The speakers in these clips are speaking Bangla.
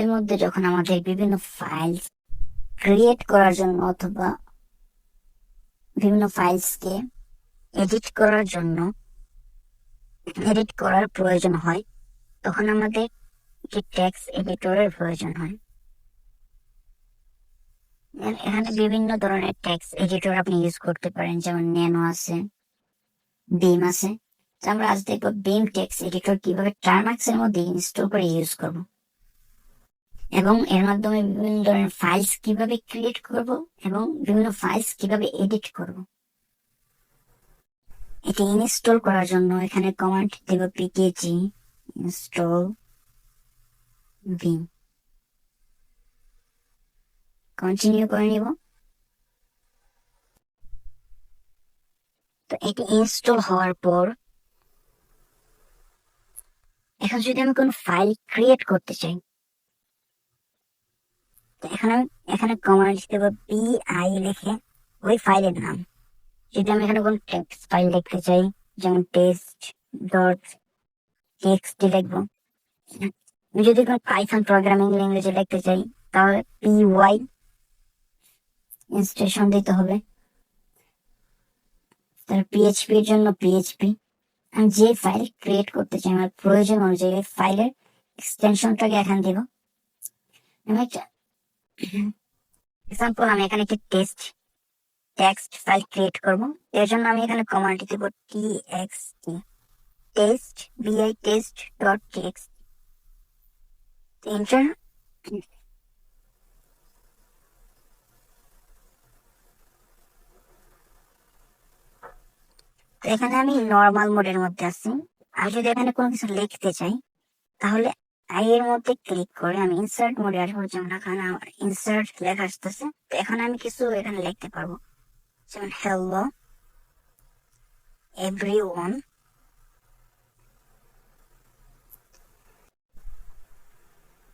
এর মধ্যে যখন আমাদের বিভিন্ন ফাইল ক্রিয়েট করার জন্য অথবা বিভিন্ন ফাইলসকে এডিট করার জন্য এডিট করার প্রয়োজন হয়, তখন আমাদের একটি টেক্সট এডিটরের প্রয়োজন হয়। এখানে বিভিন্ন ধরনের টেক্সট এডিটর আপনি ইউজ করতে পারেন, যেমন ন্যানো আছে বিম আছে। আমরা আজ দেখব বিম টেক্সট এডিটর কীভাবে টার্মাক্স এর মধ্যে ইনস্টল করে ইউজ করব। এবং এর মাধ্যমে বিভিন্ন ধরনের ফাইলস কীভাবে ক্রিয়েট করব এবং বিভিন্ন ফাইলস কীভাবে এডিট করব। এটি ইনস্টল করার জন্য এখানে কমান্ড দেব পিকেজি ইনস্টল বিম কন্টিনিউ করে নিব। তো এটি ইনস্টল হওয়ার পর এখন যদি আমি কোনো ফাইল ক্রিয়েট করতে চাই এখানে আমি এখানে কমান্ড দেব পি আই লিখে ওই ফাইলের নাম। যদি আমি এখানে কোনো টেক্সট ফাইল লিখতে চাই, যেমন টেস্ট ডট টেক্সট লিখব। আমি যদি কোনো পাইথন প্রোগ্রামিং ল্যাঙ্গুয়েজে লিখতে চাই, তাহলে পি ওয়াই ইনস্টেশন দিতে হবে। তার পিএইচপি এর জন্য পিএইচপি আমি যে ফাইল ক্রিয়েট করতে চাই, আমার প্রয়োজন অনুযায়ী ফাইলের এক্সটেনশনটাকে এখানে দিব। আমি একটা এক্সাম্পল আমি এখানে একটি টেস্ট টেক্সট ফাইল ক্রিয়েট করব। এর জন্য আমি এখানে কমান্ড দেব T X T test BI test dot text enter তো এখানে আমি নর্মাল মোডের মধ্যে আছি। আর যদি এখানে কোনো কিছু লিখতে চাই, তাহলে এর মধ্যে ক্লিক করে আমি ইনসার্ট মোডে আসব, যেমন এখানে আমার ইনসার্ট লেখা আসতেছে। তো এখন আমি কিছু এখানে লিখতে পারব। যেমন হ্যালো এভরি ওয়ান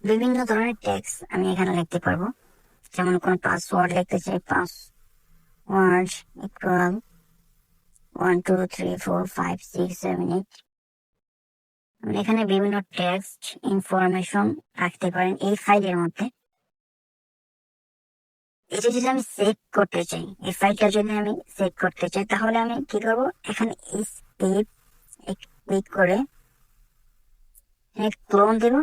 বিভিন্ন ধরনের টেক্সট আমি এখানে লিখতে পারব। যেমন, কোন পাসওয়ার্ড লিখতে চাই password equal one two three four five six seven eight এখানে বিভিন্ন টেক্সট ইনফরমেশন রাখতে পারেন এই ফাইলের মধ্যে। এটা যদি আমি সেভ করতে চাই, এই ফাইলটা যদি আমি সেভ করতে চাই, তাহলে আমি কি করব? এখানে স্কেপ ক্লিক করে ক্লোন দেব।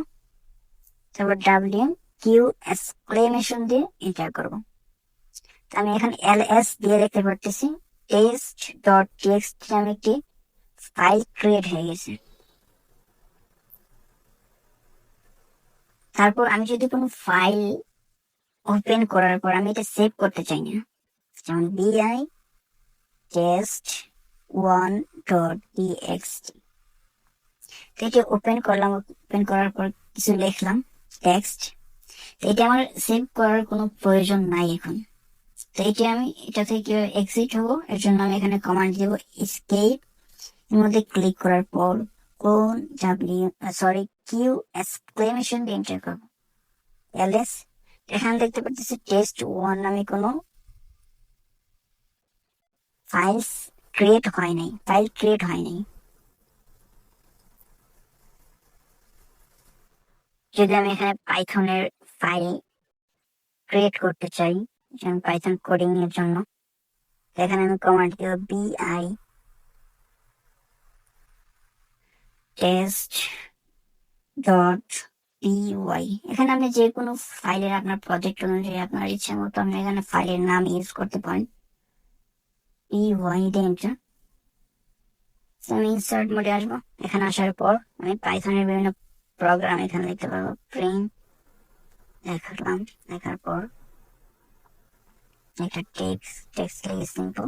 তারপর ডাব্লিউ কিউ এক্সক্লেমেশন দিয়ে এন্টার করব। আমি এখানে এল এস দিয়ে দেখতে পারতেছি। টেস্ট ডট টেক্সট নামে একটি ফাইল ক্রিয়েট হয়ে গেছে। তারপর আমি যদি কোনো ফাইল ওপেন করার পর আমি এটা সেভ করতে চাই না, যেমন বিআই টেস্ট ওয়ান ডট টিএক্সটি তো এটি ওপেন করলাম ওপেন করার পর কিছু লিখলাম টেক্সট তো এটা আমার সেভ করার কোনো প্রয়োজন নাই এখন। তো এটি আমি, এটা থেকে এক্সিট হব, এর জন্য আমি এখানে কমান্ড দেবো স্কেপ এর মধ্যে ক্লিক করার পর কোন ডাব্লিউ সরি কিউ এক্সক্লেমেশন দিয়ে এন্টার করব। এলএস এখানে দেখতে পাচ্ছি টেস্ট ওয়ান নামে কোনো ফাইলস ক্রিয়েট হয় নাই ফাইল ক্রিয়েট হয় নাই। যদি আমি এখানে পাইথনের ফাইল ক্রিয়েট করতে চাই, যেমন পাইথন কোডিং এর জন্য, এখানে আমি কমান্ড দিব বিআই টেস্ট ডট পিওয়াই এখানে আপনি যে কোনো ফাইলের আপনার প্রজেক্ট অনুযায়ী আপনার ইচ্ছা মতো আপনি এখানে ফাইলের নাম ইউজ করতে পারেন। দিয়ে enter। So, আমি ইনসার্ট মোডে আসব। এখানে আসার পর আমি পাইথনের বিভিন্ন প্রোগ্রাম এখানে লিখতে পারব প্রিন্ট দেখালাম। লেখার পর একটা টেক্সট টেক্সট লিখে সিম্পল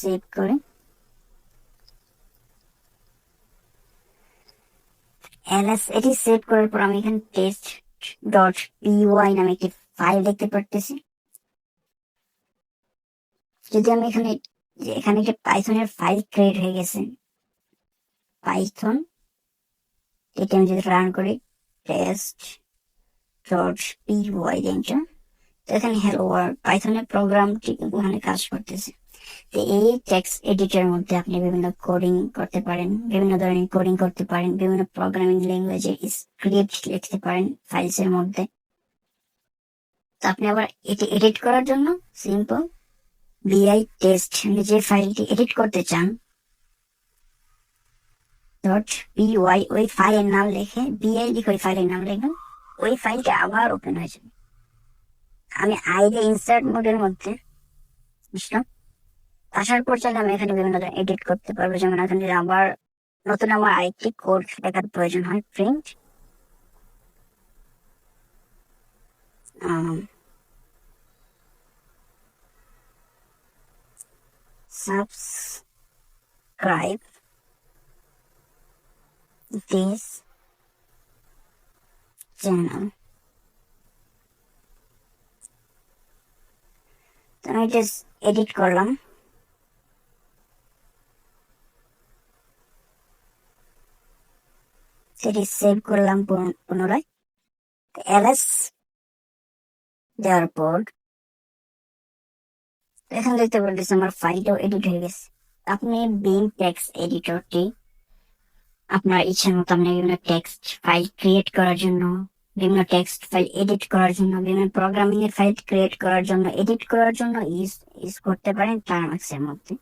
সেভ করে। এলএস এটি সেভ করার পর আমি এখানে টেস্ট ডট পিওয়াই নামে একটি ফাইল দেখতে পারতেছি। যদি আমি এখানে এখানে একটা পাইথনের ফাইল ক্রিয়েট হয়ে গেছে পাইথন এটি আমি যদি রান করি টেস্ট ডট পিওয়াই এন্টার তো এখানে হ্যালো ওয়ার্ল্ড পাইথনের প্রোগ্রামটি ওখানে কাজ করতেছে। এই টেক্সট এডিটর মধ্যে আপনি বিভিন্ন কোডিং করতে পারেন, বিভিন্ন ধরনের কোডিং করতে পারেন, বিভিন্ন প্রোগ্রামিং ল্যাঙ্গুয়েজের স্ক্রিপ্ট লিখতে পারেন ফাইলস এর মধ্যে। তো আপনি আবার এটি এডিট করার জন্য সিম্পল বিআই টেস্ট আপনি যে ফাইলটি এডিট করতে চান ডট পিওয়াই ওই ফাইলের নাম লিখে বিআই লিখে ওই ফাইলের নাম লিখবেন, ওই ফাইলটা আবার ওপেন হয়ে যাবে। আমি আইডি ইনসার্ট মোডের মধ্যে, বুঝলাম? আসার পর চাইলে আমি এখানে বিভিন্ন ধরনের এডিট করতে পারব। যেমন এখানে আবার নতুন আমার আরেকটি কোড লেখার প্রয়োজন হয় প্রিন্ট subscribe this channel. তো আমি এটা এডিট করলাম। সেটি সেভ করলাম পুন- পুনরায়। এলএস দেওয়ার পর এখন দেখতে বলতেছে আমার ফাইলটাও এডিট হয়ে গেছে। আপনি বিম টেক্সট এডিটরটি আপনার ইচ্ছা মতো আপনি বিভিন্ন টেক্সট ফাইল ক্রিয়েট করার জন্য, বিভিন্ন টেক্সট ফাইল এডিট করার জন্য, বিভিন্ন প্রোগ্রামিং এর ফাইল ক্রিয়েট করার জন্য এডিট করার জন্য ইউজ ইউজ করতে পারেন টার্মাক্স এর মধ্যে